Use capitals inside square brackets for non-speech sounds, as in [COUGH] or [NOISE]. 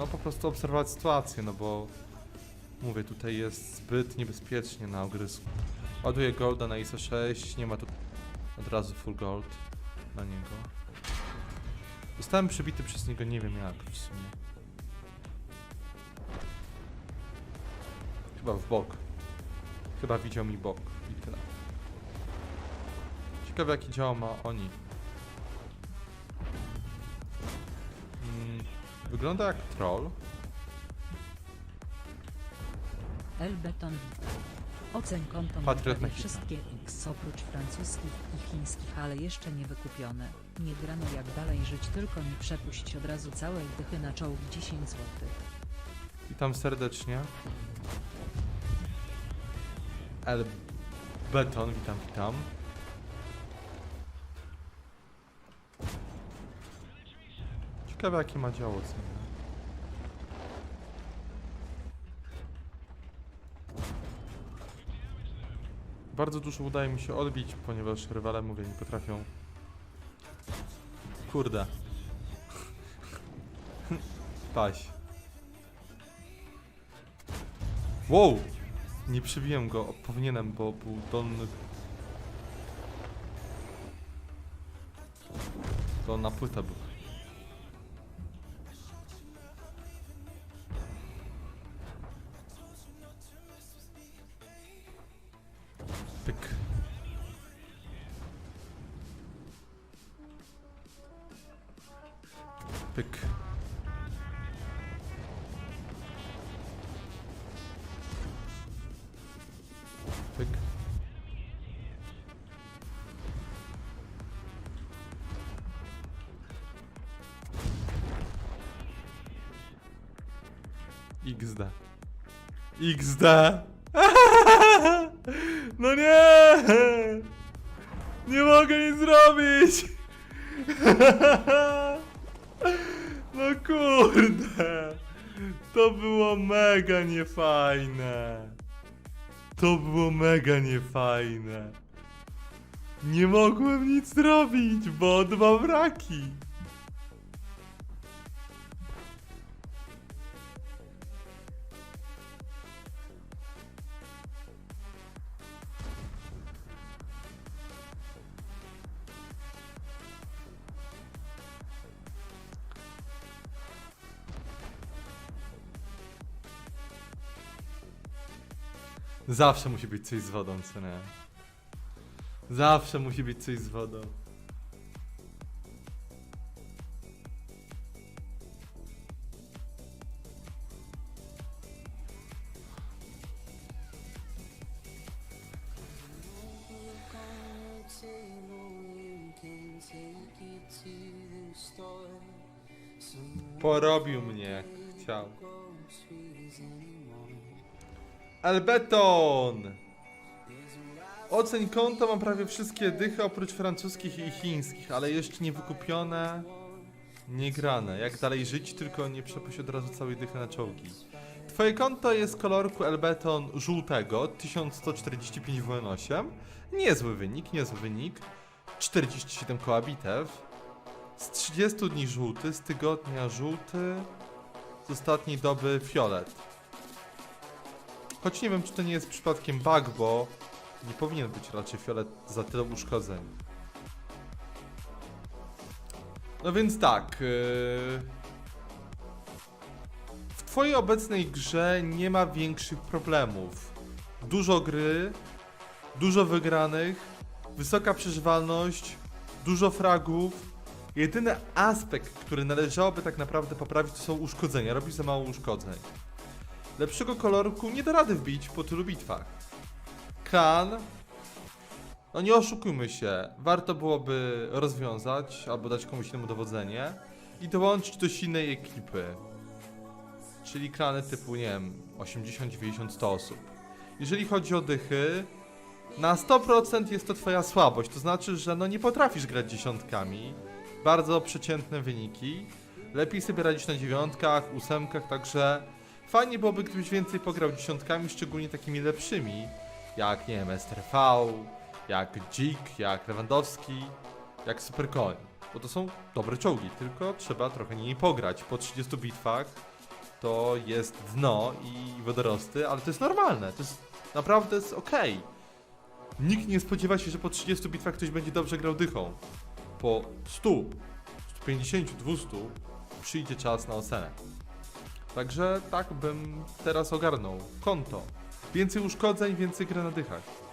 no po prostu obserwować sytuację, no bo mówię, tutaj jest zbyt niebezpiecznie na ogrysku. Ładuję golda na ISO 6, nie ma tu od razu full gold na niego. Zostałem przebity przez niego, nie wiem jak w sumie. Chyba w bok. Chyba widział mi bok i tyle. Ciekawe jaki dział ma oni. Wygląda jak troll. El Beton Vita. Oceń konto Patriot prawie na hita. wszystkie X oprócz francuskich i chińskich, ale jeszcze nie wykupione. Nie grano jak dalej żyć, tylko nie przepuść od razu całej dychy na czołg 10 zł. Witam serdecznie. El Beton, witam, witam. Ciekawe jakie ma działo co? Bardzo dużo udaje mi się odbić, ponieważ rywale, mówię, nie potrafią... Kurde. [LAUGHS] Paś. Wow! Nie przybiłem go, powinienem, bo był dolny... Dolna płyta była. artık. Pık. Pık. XD. XD. No nie! Nie mogę nic zrobić! [LAUGHS] No kurde! To było mega niefajne. To było mega niefajne. Nie mogłem nic zrobić, bo dwa braki. Zawsze musi być coś z wodą, co nie? Zawsze musi być coś z wodą. Porobił mnie jak chciał. Albeton! Oceń konto mam prawie wszystkie dychy oprócz francuskich i chińskich, ale jeszcze nie wykupione, nie grane. Jak dalej żyć, tylko nie przepuść od razu całej dychy na czołgi. Twoje konto jest kolorku Elbeton żółtego, 1145 WN8. Niezły wynik, niezły wynik. 47 koła bitew. Z 30 dni żółty, z tygodnia żółty, z ostatniej doby fiolet. Choć nie wiem, czy to nie jest przypadkiem bug, bo nie powinien być raczej fiolet za tyle uszkodzeń. No więc tak. Yy... W twojej obecnej grze nie ma większych problemów. Dużo gry, dużo wygranych, wysoka przeżywalność, dużo fragów. Jedyny aspekt, który należałoby tak naprawdę poprawić, to są uszkodzenia. Robisz za mało uszkodzeń. Lepszego kolorku nie da rady wbić po tylu bitwach. Klan. No nie oszukujmy się, warto byłoby rozwiązać albo dać komuś innemu dowodzenie i dołączyć do silnej ekipy. Czyli klany typu, nie wiem, 80, 90, 100 osób. Jeżeli chodzi o dychy, na 100% jest to twoja słabość, to znaczy, że no nie potrafisz grać dziesiątkami. Bardzo przeciętne wyniki. Lepiej sobie radzić na dziewiątkach, ósemkach, także Fajnie byłoby, gdybyś więcej pograł dziesiątkami, szczególnie takimi lepszymi, jak, nie wiem, STRV, jak Dzik, jak Lewandowski, jak Supercoin. Bo to są dobre czołgi, tylko trzeba trochę nimi pograć. Po 30 bitwach to jest dno i wodorosty, ale to jest normalne, to jest naprawdę jest okej. Nikt nie spodziewa się, że po 30 bitwach ktoś będzie dobrze grał dychą. Po 100, 150, 200 przyjdzie czas na ocenę. Także tak bym teraz ogarnął konto. Więcej uszkodzeń, więcej dychach.